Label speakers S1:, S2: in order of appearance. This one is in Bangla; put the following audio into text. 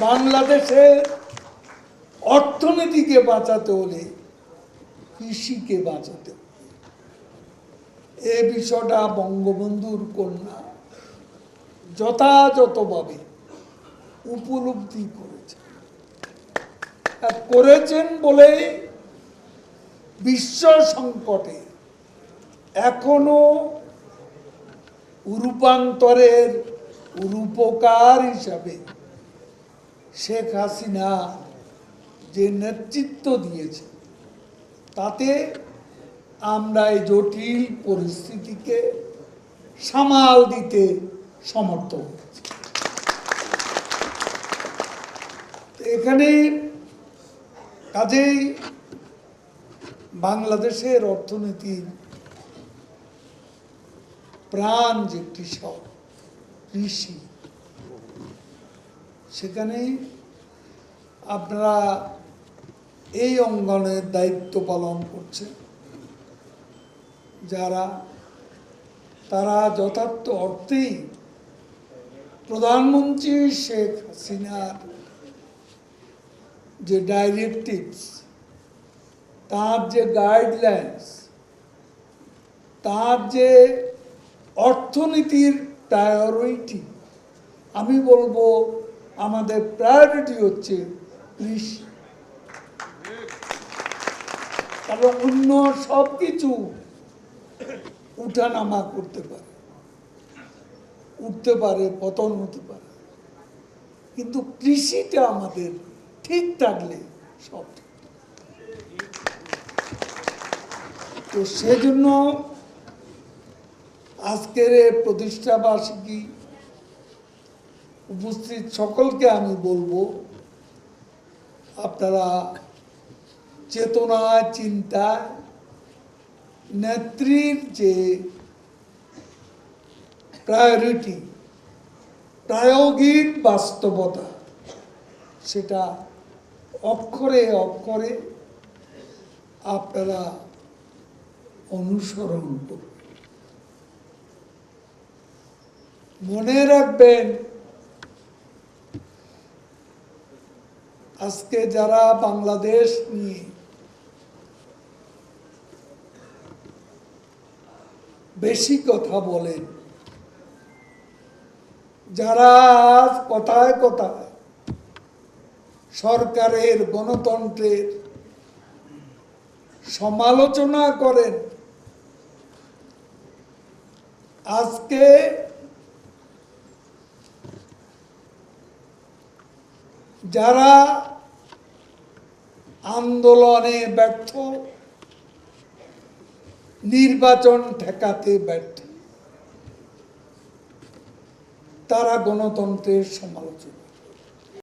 S1: বাংলাদেশের অর্থনীতিকে বাঁচাতে হলে কৃষিকে বাঁচাতে এ বিষয়টা বঙ্গবন্ধুর কন্যা যথাযথভাবে উপলব্ধি করেছে করেছেন বলে বিশ্ব সংকটে এখনও রূপান্তরের রূপকার হিসাবে শেখ হাসিনা যে নেতৃত্ব দিয়েছে, তাতে আমরা এই জটিল পরিস্থিতিকে সামাল দিতে সমর্থ এখানে কাজেই বাংলাদেশের অর্থনীতির প্রাণ যে কৃষক, কৃষি সেখানে আপনারা এই অঙ্গনের দায়িত্ব পালন করছে যারা, তারা যথার্থ অর্থেই প্রধানমন্ত্রী শেখ হাসিনার যে ডাইরেক্টিভস তার যে গাইডলাইন্স তার যে অর্থনীতির প্রায়োরিটি আমি বলব আমাদের প্রায়োরিটি হচ্ছে কৃষি। কারণ অন্য সব কিছু উঠানামা করতে পারে। উঠতে পারে, পতন হতে পারে। কিন্তু কৃষিটা আমাদের ঠিক থাকলে সব তো সেজন্য আজকের এই প্রতিষ্ঠা বার্ষিকী উপস্থিত সকলকে আমি বলব, আপনারা চেতনা চিন্তা নেত্রীর যে প্রায়োরিটি প্রায়োগিক বাস্তবতা, সেটা অক্ষরে অক্ষরে আপনারা অনুসরণ করুন। মনে রাখবেন আজকে যারা বাংলাদেশ নিয়ে বেশি কথা বলেন, যারা আজ কথায় কথায় সরকারের গণতন্ত্রের সমালোচনা করেন, আজকে যারা আন্দোলনে ব্যর্থ নির্বাচন ঠেকাতে ব্যর্থ। তারা গণতন্ত্রের সমালোচনা